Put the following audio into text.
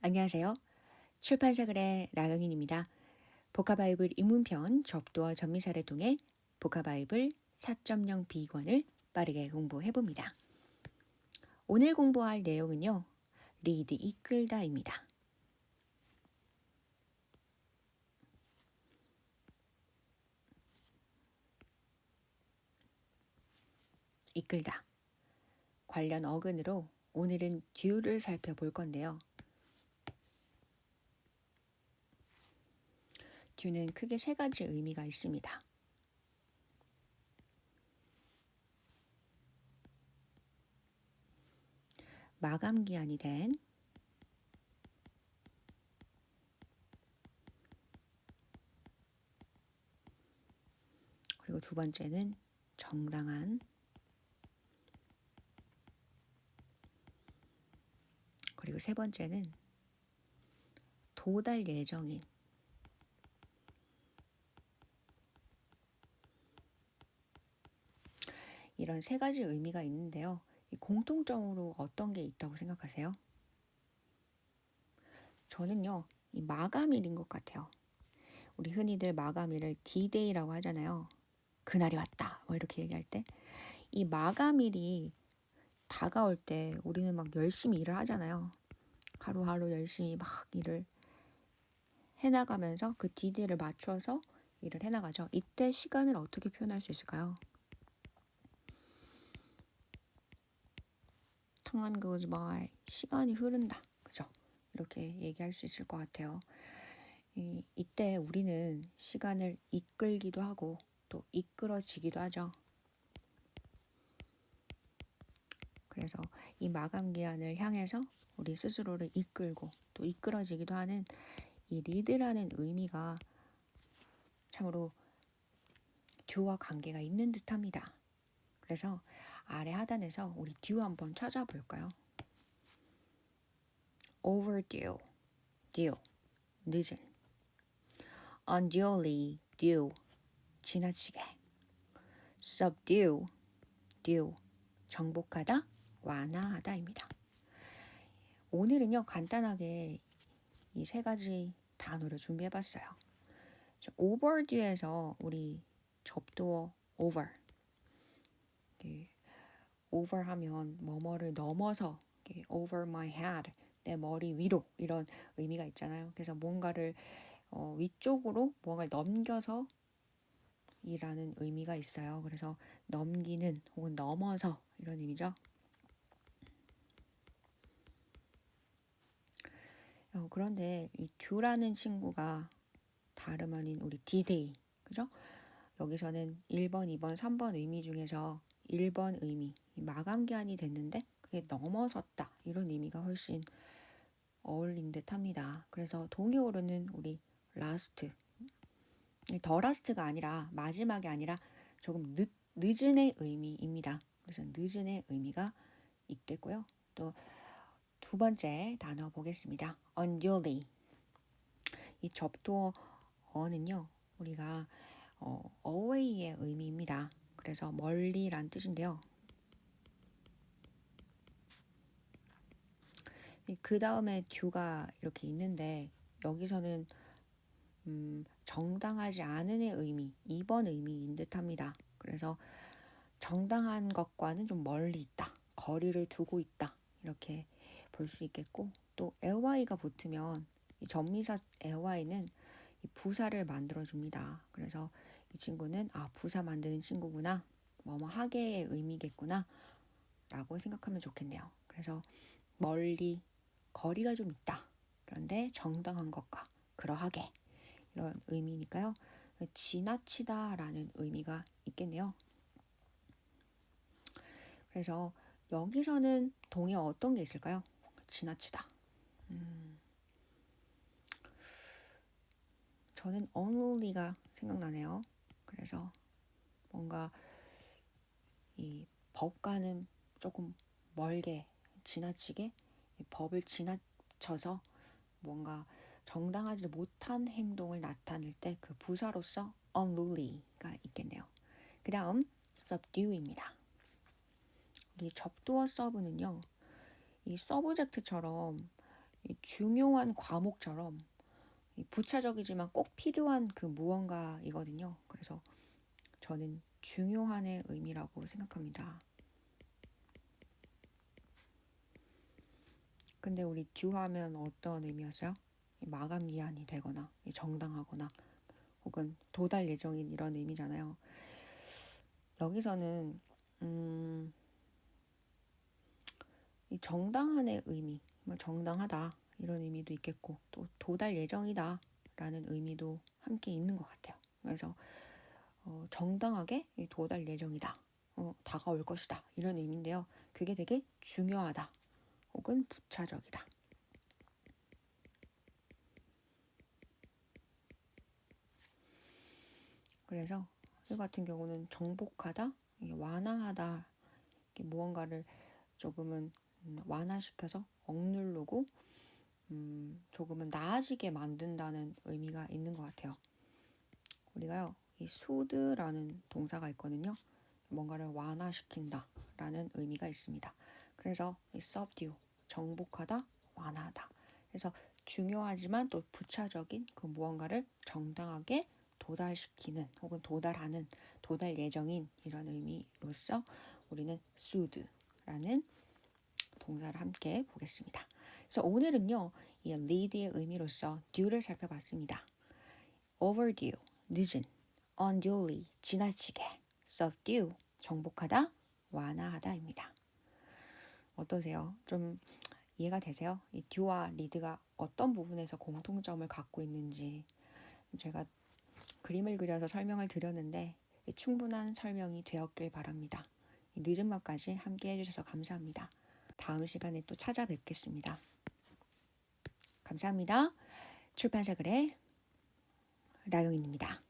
안녕하세요. 출판사 글의 나경인입니다. 복화바이블 입문편 접두어 전미사를 통해 복화바이블 4.0 비권을 빠르게 공부해봅니다. 오늘 공부할 내용은요. 리드 이끌다입니다. 이끌다. 관련 어근으로 오늘은 듀를 살펴볼 건데요. 듀는 크게 세 가지 의미가 있습니다. 마감 기한이 된 그리고 두 번째는 정당한 그리고 세 번째는 도달 예정인 이런 세 가지 의미가 있는데요. 공통점으로 어떤 게 있다고 생각하세요? 저는요, 이 마감일인 것 같아요. 우리 흔히들 마감일을 D-Day라고 하잖아요. 그날이 왔다. 뭐 이렇게 얘기할 때. 이 마감일이 다가올 때 우리는 막 열심히 일을 하잖아요. 하루하루 열심히 막 일을 해나가면서 그 D-Day를 맞춰서 일을 해나가죠. 이때 시간을 어떻게 표현할 수 있을까요? Time goes by. 시간이 흐른다. 그죠? 이렇게 얘기할 수 있을 것 같아요. 이, 이때 우리는 시간을 이끌기도 하고 또 이끌어지기도 하죠. 그래서 이 마감 기한을 향해서 우리 스스로를 이끌고 또 이끌어지기도 하는 이 리드라는 의미가 참으로 듀와 관계가 있는 듯합니다. 그래서 아래 하단에서 우리 due 한번 찾아볼까요? overdue, due, 늦은. Unduly due, 지나치게. Subdue, due, 정복하다, 완화하다입니다. 오늘은요 간단하게 이 세 가지 단어를 준비해봤어요. overdue에서 우리 접두어 over over 하면 뭐뭐를 넘어서 over my head 내 머리 위로 이런 의미가 있잖아요. 그래서 뭔가를 어, 위쪽으로 뭔가를 넘겨서 이라는 의미가 있어요. 그래서 넘기는 혹은 넘어서 이런 의미죠. 어, 그런데 이 du라는 친구가 다름 아닌 우리 D-Day, 그죠? 여기서는 1번, 2번, 3번 의미 중에서 1번 의미, 마감 기한이 됐는데 그게 넘어섰다. 이런 의미가 훨씬 어울린 듯 합니다. 그래서 동의어로는 우리 라스트. 더 라스트가 아니라 마지막이 아니라 조금 늦, 늦은의 의미입니다. 그래서 늦은의 의미가 있겠고요. 또 두 번째 단어 보겠습니다. unduly. 이 접두어어는요. 우리가 어, away의 의미입니다. 그래서 멀리란 뜻인데요. 그 다음에 듀가 이렇게 있는데 여기서는 음, 정당하지 않은의 의미, 2번 의미인 듯합니다. 그래서 정당한 것과는 좀 멀리 있다, 거리를 두고 있다 이렇게 볼 수 있겠고 또 ly가 붙으면 이 전미사 ly는 부사를 만들어 줍니다. 그래서 이 친구는 아 부사 만드는 친구구나 뭐뭐 하게의 의미겠구나 라고 생각하면 좋겠네요. 그래서 멀리 거리가 좀 있다. 그런데 정당한 것과 그러하게 이런 의미니까요. 지나치다 라는 의미가 있겠네요. 그래서 여기서는 동의 어떤 게 있을까요? 지나치다. 음, 저는 unruly가 생각나네요. 그래서 뭔가 이 법과는 조금 멀게 지나치게 법을 지나쳐서 뭔가 정당하지 못한 행동을 나타낼 때 그 부사로서 unruly가 있겠네요. 그 다음 subdue입니다. 우리 접두어 서브는요. 이 서브젝트처럼 이 중요한 과목처럼 이 부차적이지만 꼭 필요한 그 무언가이거든요. 그래서 저는 중요한의 의미라고 생각합니다. 근데 우리 due 하면 어떤 의미였어요? 이 마감 기한이 되거나 이 정당하거나 혹은 도달 예정인 이런 의미잖아요. 여기서는 음, 이 정당한의 의미, 뭐 정당하다 이런 의미도 있겠고 또 도달 예정이다 라는 의미도 함께 있는 것 같아요. 그래서 어, 정당하게 이 도달 예정이다, 어, 다가올 것이다 이런 의미인데요. 그게 되게 중요하다 혹은 부차적이다. 그래서 이 같은 경우는 정복하다, 완화하다, 무언가를 조금은 음, 완화시켜서 억누르고 음, 조금은 나아지게 만든다는 의미가 있는 것 같아요. 우리가요, 이 수드라는 동사가 있거든요. 뭔가를 완화시킨다 라는 의미가 있습니다. 그래서 이 subdue, 정복하다, 완화하다. 그래서 중요하지만 또 부차적인 그 무언가를 정당하게 도달시키는 혹은 도달하는 도달 예정인 이런 의미로서 우리는 soothe라는 동사를 함께 보겠습니다. 그래서 오늘은요, 이 lead의 의미로서 due를 살펴봤습니다. overdue, 늦은, unduly, 지나치게, subdue, 정복하다, 완화하다입니다. 어떠세요? 좀 이해가 되세요? 이 due와 lead가 어떤 부분에서 공통점을 갖고 있는지 제가 그림을 그려서 설명을 드렸는데 충분한 설명이 되었길 바랍니다. 늦은 밤까지 함께 해주셔서 감사합니다. 다음 시간에 또 찾아뵙겠습니다. 감사합니다. 출판사 글의 라용인입니다.